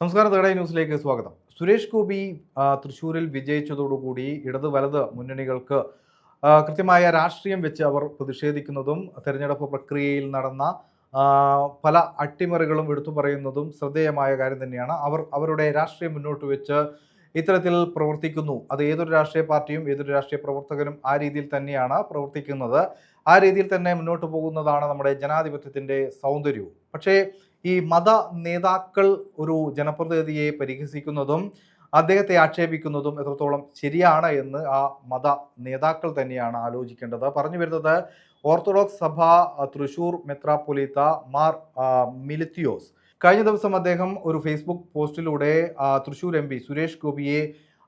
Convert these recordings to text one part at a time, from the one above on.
നമസ്കാരം തേടൈ ന്യൂസിലേക്ക് സ്വാഗതം. സുരേഷ് ഗോപി തൃശ്ശൂരിൽ വിജയിച്ചതോടുകൂടി ഇടത് വലത് മുന്നണികൾക്ക് കൃത്യമായ രാഷ്ട്രീയം വെച്ച് അവർ പ്രതിഷേധിക്കുന്നതും തെരഞ്ഞെടുപ്പ് പ്രക്രിയയിൽ നടന്ന പല അട്ടിമറികളും എടുത്തു പറയുന്നതും ശ്രദ്ധേയമായ കാര്യം തന്നെയാണ്. അവർ അവരുടെ രാഷ്ട്രീയം മുന്നോട്ട് വെച്ച് ഇത്തരത്തിൽ പ്രവർത്തിക്കുന്നു. അത് ഏതൊരു രാഷ്ട്രീയ പാർട്ടിയും ഏതൊരു രാഷ്ട്രീയ പ്രവർത്തകനും ആ രീതിയിൽ തന്നെയാണ് പ്രവർത്തിക്കുന്നത്. ആ രീതിയിൽ തന്നെ മുന്നോട്ട് പോകുന്നതാണ് നമ്മുടെ ജനാധിപത്യത്തിന്റെ സൗന്ദര്യവും. പക്ഷേ ഈ മത നേതാക്കൾ ഒരു ജനപ്രതിനിധിയെ പരിഹസിക്കുന്നതും അദ്ദേഹത്തെ ആക്ഷേപിക്കുന്നതും എത്രത്തോളം ശരിയാണ് എന്ന് ആ മത നേതാക്കൾ തന്നെയാണ് ആലോചിക്കേണ്ടത്. പറഞ്ഞു വരുന്നത് ഓർത്തഡോക്സ് സഭ തൃശൂർ മെത്രാപൊലീത്ത മാർ മിലിത്തിയോസ്. കഴിഞ്ഞ ദിവസം അദ്ദേഹം ഒരു ഫേസ്ബുക്ക് പോസ്റ്റിലൂടെ തൃശൂർ എം പി സുരേഷ് ഗോപിയെ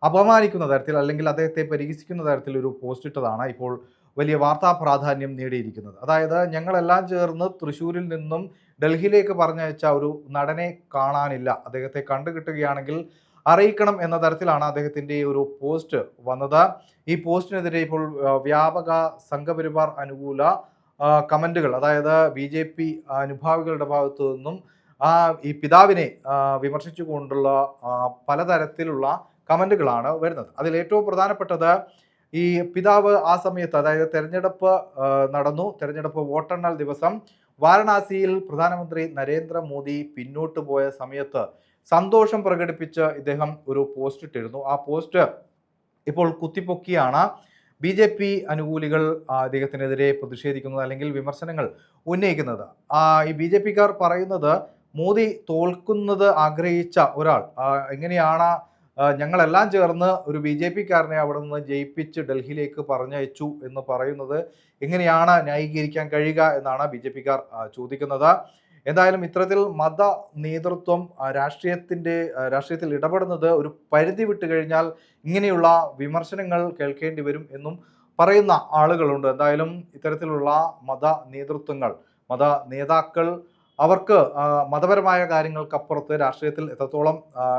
അപമാനിക്കുന്ന തരത്തിൽ അല്ലെങ്കിൽ അദ്ദേഹത്തെ പരിഹസിക്കുന്ന തരത്തിൽ ഒരു പോസ്റ്റ് ഇട്ടതാണ് ഇപ്പോൾ വലിയ വാർത്താ പ്രാധാന്യം നേടിയിരിക്കുന്നത്. അതായത് ഞങ്ങളെല്ലാം ചേർന്ന് തൃശ്ശൂരിൽ നിന്നും ഡൽഹിയിലേക്ക് പറഞ്ഞയച്ച ഒരു നടനെ കാണാനില്ല. അദ്ദേഹത്തെ കണ്ടുകിട്ടുകയാണെങ്കിൽ അറിയിക്കണം എന്ന തരത്തിലാണ് അദ്ദേഹത്തിന്റെ ഒരു പോസ്റ്റ് വന്നത്. ഈ പോസ്റ്റിനെതിരെ ഇപ്പോൾ വ്യാപക സംഘപരിവാർ അനുകൂല കമന്റുകൾ അതായത് ബി ജെ പി അനുഭാവികളുടെ ഭാഗത്തു നിന്നും ആ ഈ പിതാവിനെ വിമർശിച്ചുകൊണ്ടുള്ള പലതരത്തിലുള്ള കമന്റുകളാണ് വരുന്നത്. അതിൽ ഏറ്റവും പ്രധാനപ്പെട്ടത് ഈ പിതാവ് ആ സമയത്ത് അതായത് തെരഞ്ഞെടുപ്പ് നടന്നു. തെരഞ്ഞെടുപ്പ് വോട്ടെണ്ണൽ ദിവസം വാരണാസിയിൽ പ്രധാനമന്ത്രി നരേന്ദ്രമോദി പിന്നോട്ട് പോയ സമയത്ത് സന്തോഷം പ്രകടിപ്പിച്ച് ഇദ്ദേഹം ഒരു പോസ്റ്റ് ഇട്ടിരുന്നു. ആ പോസ്റ്റ് ഇപ്പോൾ കുത്തിപ്പൊക്കിയാണ്. ബി ജെ പി അനുകൂലികൾ അദ്ദേഹത്തിനെതിരെ പ്രതിഷേധിക്കുന്നത് അല്ലെങ്കിൽ വിമർശനങ്ങൾ ഉന്നയിക്കുന്നത്. ഈ ബി ജെ പിക്കാർ പറയുന്നത് മോദി തോൽക്കുന്നത് ആഗ്രഹിച്ച ഒരാൾ എങ്ങനെയാണ് ഞങ്ങളെല്ലാം ചേർന്ന് ഒരു ബി ജെ പിക്കാരനെ അവിടെ നിന്ന് ജയിപ്പിച്ച് ഡൽഹിയിലേക്ക് പറഞ്ഞയച്ചു എന്ന് പറയുന്നത് എങ്ങനെയാണ് ന്യായീകരിക്കാൻ കഴിയുക എന്നാണ് ബി ജെ പിക്കാർ ചോദിക്കുന്നത്. എന്തായാലും ഇത്തരത്തിൽ മത നേതൃത്വം രാഷ്ട്രീയത്തിന്റെ രാഷ്ട്രീയത്തിൽ ഇടപെടുന്നത് ഒരു പരിധി വിട്ട് കഴിഞ്ഞാൽ ഇങ്ങനെയുള്ള വിമർശനങ്ങൾ കേൾക്കേണ്ടി വരും എന്നും പറയുന്ന ആളുകളുണ്ട്. എന്തായാലും ഇത്തരത്തിലുള്ള മത നേതൃത്വങ്ങൾ മത നേതാക്കൾ അവർക്ക് മതപരമായ കാര്യങ്ങൾക്കപ്പുറത്ത് രാഷ്ട്രീയത്തിൽ എത്രത്തോളം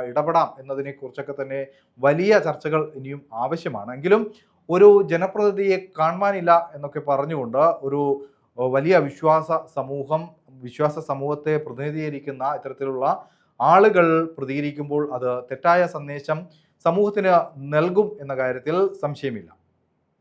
ഇടപെടാം എന്നതിനെ കുറിച്ചൊക്കെ തന്നെ വലിയ ചർച്ചകൾ ഇനിയും ആവശ്യമാണ്. എങ്കിലും ഒരു ജനപ്രതിനിധിയെ കാണുവാനില്ല എന്നൊക്കെ പറഞ്ഞുകൊണ്ട് ഒരു വലിയ വിശ്വാസ സമൂഹം വിശ്വാസ സമൂഹത്തെ പ്രതിനിധീകരിക്കുന്ന ഇത്തരത്തിലുള്ള ആളുകൾ പ്രതികരിക്കുമ്പോൾ അത് തെറ്റായ സന്ദേശം സമൂഹത്തിന് നൽകും എന്ന കാര്യത്തിൽ സംശയമില്ല.